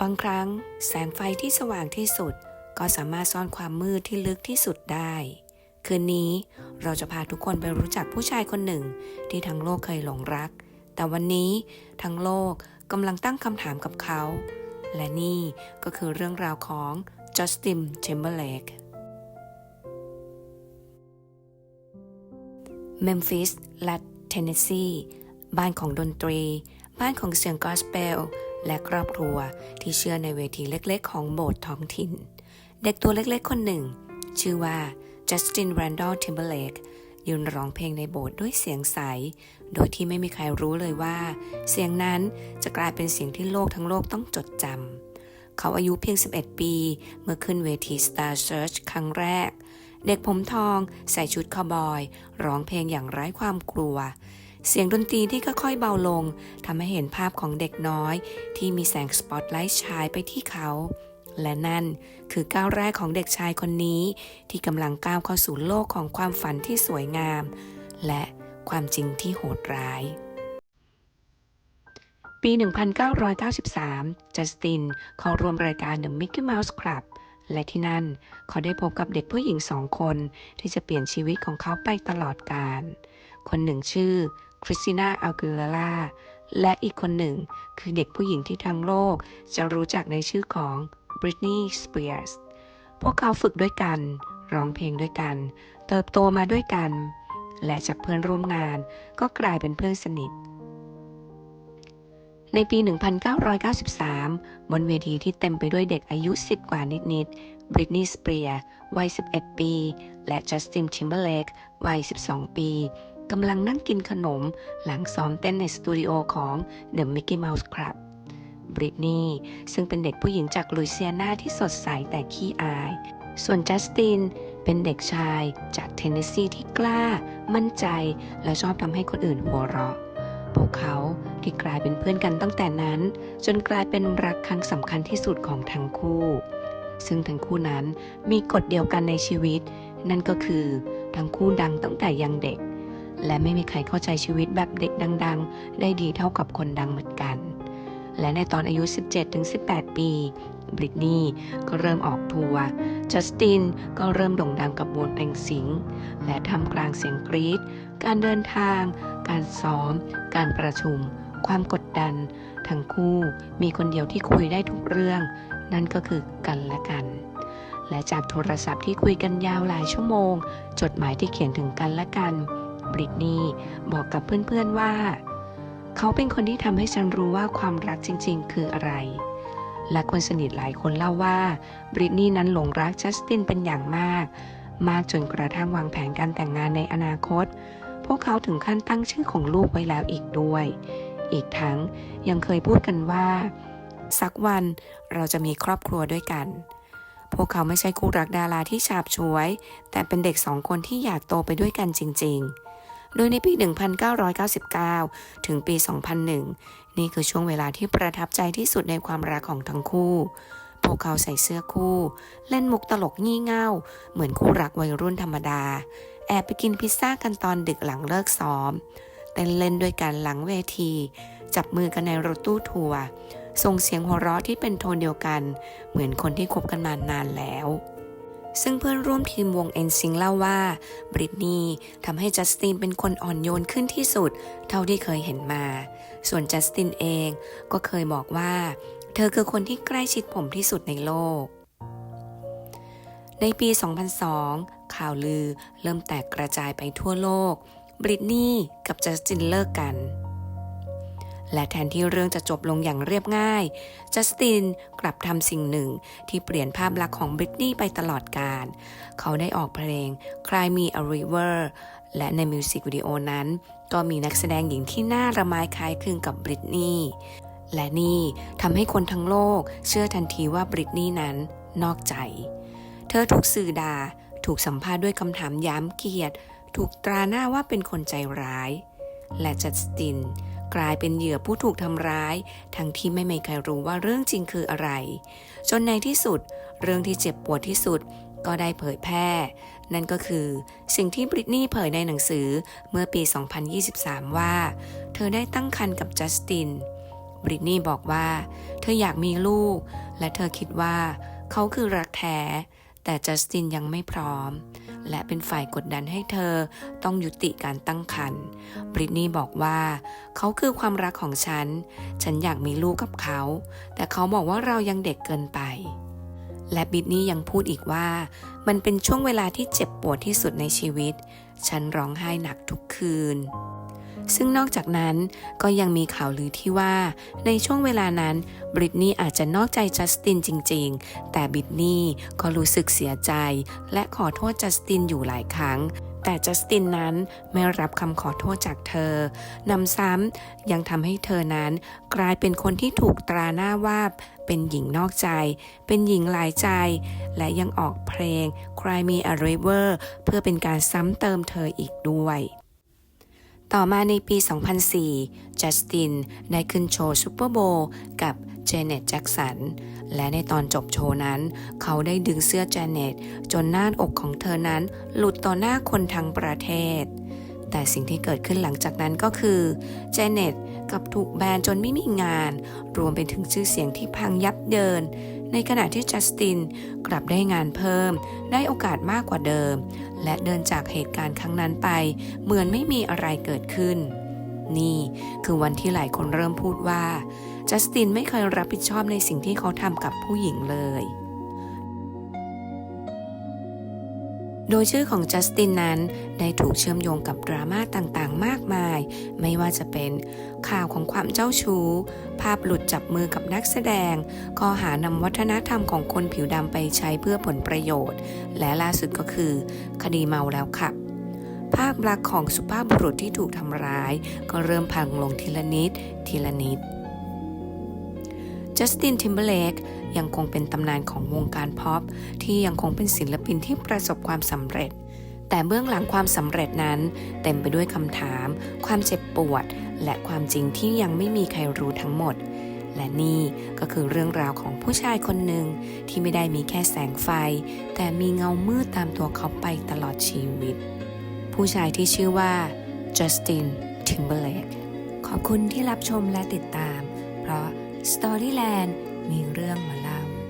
บางครั้งแสงไฟที่สว่างที่สุด ก็สามารถซ่อนความมืดที่ลึกที่สุดได้ คืนนี้เราจะพาทุกคนไปรู้จักผู้ชายคนหนึ่ง ที่ทั้งโลกเคยหลงรัก แต่วันนี้ทั้งโลกกำลังตั้งคำถามกับเขา และนี่ก็คือเรื่องราวของจัสตินเชมเบอร์เลกเมมฟิสและเทนเนสซีบ้านของดนตรี บ้านของเสียงกอสเปล และครอบครัวที่เชื่อในเวทีเล็กๆ ของโบสถ์ท้องถิ่น เด็กตัวเล็กๆ คนหนึ่ง ชื่อว่าจัสตินแรนดอลทิมเบอร์เลกยืนร้องเพลงในโบสถ์ด้วยเสียงใส โดยที่ไม่มีใครรู้เลยว่า เสียงนั้นจะกลายเป็นเสียงที่โลกทั้งโลกต้องจดจำ เขาอายุเพียง 11 ปี เมื่อขึ้นเวที Star Search ครั้งแรก เด็กผมทองใส่ชุดคาวบอย ร้องเพลงอย่างไร้ความกลัว เสียงดนตรีที่ค่อยๆเบาลงทำให้เห็นภาพของเด็กน้อย ที่มีแสงสปอตไลท์ฉายไปที่เขา และนั่นคือก้าวแรกของเด็กชายคนนี้ ที่กำลังก้าวเข้าสู่โลกของความฝันที่สวยงาม และความจริงที่โหดร้าย ปี 1993 จัสตินเข้าร่วมรายการ The Mickey Mouse Club และที่นั่นเขาได้พบกับเด็กผู้หญิงสองคนที่จะเปลี่ยนชีวิตของเขาไปตลอดกาล คนหนึ่งชื่อ คริสติน่าอัลเกลล่าและอีกคนหนึ่งคือเด็กผู้หญิงที่ทั้งโลกจะรู้จักในชื่อของบริตนีย์สเปียร์สพวกเขาฝึกด้วยกัน ร้องเพลงด้วยกัน เติบโตมาด้วยกัน และจากเพื่อนร่วมงานก็กลายเป็นเพื่อนสนิท ในปี 1993 บนเวทีที่เต็มไปด้วยเด็กอายุ 10 กว่านิดๆบริตนีย์สเปียร์วัย 11 ปี และจัสตินทิมเบอร์เลกวัย 12 ปี กำลังนั่งกินขนมหลังซ้อมเต้นในสตูดิโอของ The Mickey Mouse Club บริตนีย์ซึ่งเป็นเด็กผู้หญิงจากลุยเซียนาที่สดใสแต่ขี้อาย ส่วนจัสตินเป็นเด็กชายจากเทนเนสซีที่กล้า มั่นใจ และชอบทำให้คนอื่นหัวเราะ พวกเขาที่กลายเป็นเพื่อนกันตั้งแต่นั้น จนกลายเป็นรักครั้งสำคัญที่สุดของทั้งคู่ ซึ่งทั้งคู่นั้นมีกฎเดียวกันในชีวิต นั่นก็คือทั้งคู่ดังตั้งแต่ยังเด็ก และไม่มีใครเข้าใจชีวิตแบบเด็กดัง ๆ ได้ดีเท่ากับคนดังเหมือนกัน และในตอนอายุ 17-18 ปีบริตนีย์ก็เริ่มออกทัวร์จัสตินก็เริ่มโด่งดังกับวงเพลงสิง และทำกลางเสียงกรีด การเดินทาง การซ้อม การประชุม ความกดดัน ทั้งคู่มีคนเดียวที่คุยได้ทุกเรื่อง นั่นก็คือกันและกัน และจากโทรศัพท์ที่คุยกันยาวหลายชั่วโมง จดหมายที่เขียนถึงกันและกัน บริตนีบอกกับเพื่อนๆว่า เขาเป็นคนที่ทำให้ฉันรู้ว่าความรักจริงๆ คืออะไร และคนสนิทหลายคนเล่าว่าบริตนีนั้นหลงรักจัสตินเป็นอย่างมาก มากจนกระทั่งวางแผนการแต่งงานในอนาคต พวกเขาถึงขั้นตั้งชื่อของลูกไว้แล้วอีกด้วย อีกทั้งยังเคยพูดกันว่า สักวันเราจะมีครอบครัวด้วยกันพวกเขาไม่ใช่คู่รักดาราที่ฉาบฉวย แต่เป็นเด็กสองคนที่อยากโตไปด้วยกันจริง ๆ โดยในปี 1999 ถึงปี 2001 นี่คือช่วงเวลาที่ประทับใจที่สุดในความรักของทั้งคู่ พวกเขาใส่เสื้อคู่ เล่นมุกตลกงี่เง่า เหมือนคู่รักวัยรุ่นธรรมดา แอบไปกินพิซซ่ากันตอนดึกหลังเลิกซ้อมเต้นเล่นด้วยกันหลังเวที จับมือกันในรถตู้ทัวร์ส่งเสียงหัวเราะที่เป็นโทนเดียวกัน เหมือนคนที่คบกันมานานแล้ว ซึ่งเพื่อนร่วมทีมวง n s y n c เล่าว่าบริตนีทำให้จัสตินเป็นคนอ่อนโยนขึ้นที่สุด เท่าที่เคยเห็นมา ส่วนจัสตินเองก็เคยบอกว่า เธอคือคนที่ใกล้ชิดผมที่สุดในโลก ในปี 2002 ข่าวลือเริ่มแตกกระจายไปทั่วโลกบริตนีย์กับจัสตินเลิกกัน และแทนที่เรื่องจะจบลงอย่างเรียบง่าย จัสตินกลับทำสิ่งหนึ่งที่เปลี่ยนภาพลักษณ์ของบริตนีย์ไปตลอดกาลเขาได้ออกเพลง Cry Me a River และในมิวสิกวิดีโอนั้น ก็มีนักแสดงหญิงที่น่าระไม้คล้ายคลึงกับบริตนีย์และนี่ทำให้คนทั้งโลกเชื่อทันทีว่าบริตนีย์นั้นนอกใจ เธอถูกสื่อด่าถูกสัมภาษณ์ด้วยคำถามย้ำเกียรติ ถูกตราหน้าว่าเป็นคนใจร้าย และจัสติน กลายเป็นเหยื่อผู้ถูกทำร้าย ทั้งที่ไม่มีใครรู้ว่าเรื่องจริงคืออะไร จนในที่สุด เรื่องที่เจ็บปวดที่สุดก็ได้เผยแพร่ นั่นก็คือสิ่งที่บริตนีย์เผยในหนังสือเมื่อปี 2023 ว่า เธอได้ตั้งครรภ์กับจัสติน บริตนี่บอกว่า เธออยากมีลูก และเธอคิดว่า เขาคือรักแท้ แต่จัสตินยังไม่พร้อม และเป็นฝ่ายกดดันให้เธอต้องยุติการตั้งครรภ์บริตนี่บอกว่า เขาคือความรักของฉัน ฉันอยากมีลูกกับเขา แต่เขาบอกว่าเรายังเด็กเกินไป และบริตนี่ยังพูดอีกว่า มันเป็นช่วงเวลาที่เจ็บปวดที่สุดในชีวิต ฉันร้องไห้หนักทุกคืน ซึ่งนอกจากนั้นก็ยังมีข่าวลือที่ว่าในช่วงเวลานั้นบริตนี่อาจจะนอกใจจัสตินจริง ๆ แต่บริตนี่ก็รู้สึกเสียใจ และขอโทษจัสตินอยู่หลายครั้งแต่จัสตินนั้นไม่รับคำขอโทษจากเธอ นำซ้ำยังทำให้เธอนั้น กลายเป็นคนที่ถูกตราหน้าว่าเป็นหญิงนอกใจ เป็นหญิงหลายใจ และยังออกเพลง Cry Me a River เพื่อเป็นการซ้ำเติมเธออีกด้วย ต่อมาในปี 2004 จัสตินได้ขึ้นโชว์ซูเปอร์โบกับเจเน็ตแจ็กสัน และในตอนจบโชว์นั้น เขาได้ดึงเสื้อเจเน็ตจนหน้าอกของเธอนั้นหลุดต่อหน้าคนทั้งประเทศ แต่สิ่งที่เกิดขึ้นหลังจากนั้นก็คือเจเน็ตกับถูกแบนจนไม่มีงาน รวมไปถึงชื่อเสียงที่พังยับเยิน ในขณะที่จัสตินกลับได้งานเพิ่ม ได้โอกาสมากกว่าเดิม และเดินจากเหตุการณ์ครั้งนั้นไป เหมือนไม่มีอะไรเกิดขึ้น นี่คือวันที่หลายคนเริ่มพูดว่าจัสตินไม่เคยรับผิดชอบในสิ่งที่เขาทำกับผู้หญิงเลย โดยชื่อของจัสตินนั้นได้ถูกเชื่อมโยงกับดราม่าต่างๆ มากมาย ไม่ว่าจะเป็นข่าวของความเจ้าชู้ ภาพหลุดจับมือกับนักแสดง ข้อหานำวัฒนธรรมของคนผิวดำไปใช้เพื่อผลประโยชน์ และล่าสุดก็คือ คดีเมาแล้วขับภาพลักษณ์ของสุภาพบุรุษที่ถูกทำร้าย ก็เริ่มพังลงทีละนิด ทีละนิด จัสตินทิมเบอร์เลกยังคงเป็นตำนานของวงการพ็อปที่ยังคงเป็นศิลปินที่ประสบความสำเร็จ แต่เบื้องหลังความสำเร็จนั้น เต็มไปด้วยคำถาม ความเจ็บปวด และความจริงที่ยังไม่มีใครรู้ทั้งหมด และนี่ก็คือเรื่องราวของผู้ชายคนหนึ่งที่ไม่ได้มีแค่แสงไฟ แต่มีเงามืดตามตัวเขาไปตลอดชีวิต ผู้ชายที่ชื่อว่าจัสตินทิมเบอร์เลกขอบคุณที่รับชมและติดตาม เพราะ Storyland มีเรื่องมาเล่า